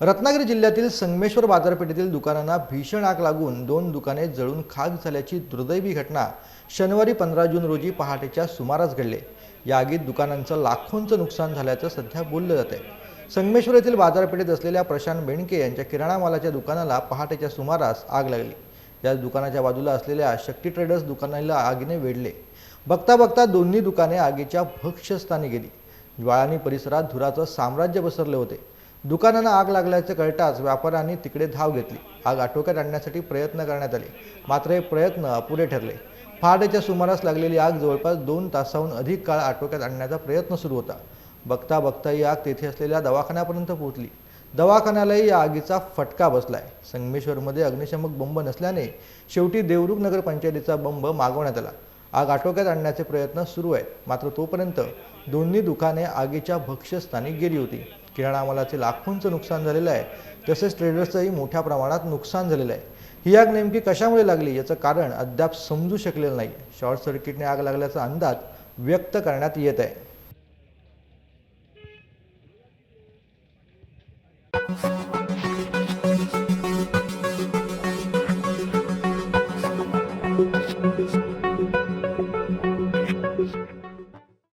रत्नागिरी जिल्ह्यातील संगमेश्वर बाजारपेठेतील दुकानांना भीषण आग लागून दोन दुकाने जळून खाक झाल्याची दुर्दैवी घटना शनिवारी पंधरा जून रोजी पहाटेच्या सुमारास घडले. या आगीत दुकानांचं लाखोंचं नुकसान झाल्याचं सध्या बोललं जात आहे संगमेश्वर येथील बाजारपेठेत असलेल्या प्रशांत बेणके यांच्या किराणा मालाच्या दुकानाला पहाटेच्या सुमारास आग लागली. या दुकानाच्या बाजूला असलेल्या शक्ती ट्रेडर्स दुकानाला आगीने वेढले. बघता बघता दोन्ही दुकाने आगीच्या भक्ष्यस्थानी गेली. ज्वाळानी परिसरात धुराचं साम्राज्य पसरले होते. दुकानांना आग लागल्याचे कळताच व्यापाऱ्यांनी तिकडे धाव घेतली. आग आटोक्यात आणण्यासाठी प्रयत्न करण्यात आले. मात्र हे प्रयत्न अपुरे ठरले. पहाटेच्या सुमारास लागलेली आग जवळपास दोन तासाहून अधिक काळ आटोक्यात आणण्याचा प्रयत्न सुरू होता. बघता बघता ही आग तेथे असलेल्या दवाखान्यापर्यंत पोहोचली. दवाखान्यालाही या आगीचा फटका बसलाय. संगमेश्वरमध्ये अग्निशमक बंब नसल्याने शेवटी देवरुख नगर पंचायतीचा बंब मागवण्यात आला. आग आटोक्यात आणण्याचे प्रयत्न सुरू आहेत. मात्र तोपर्यंत दोन्ही दुकाने आगीच्या भक्ष्यस्थानी गेली होती. किराणा मालाचे लाखोंचं नुकसान झालेलं आहे. तसेच ट्रेडर्सचंही मोठ्या प्रमाणात नुकसान झालेलं आहे. ही आग नेमकी कशामुळे लागली याचं कारण अद्याप समजू शकलेलं नाही. शॉर्ट सर्किटने आग लागल्याचा अंदाज व्यक्त करण्यात येत आहे.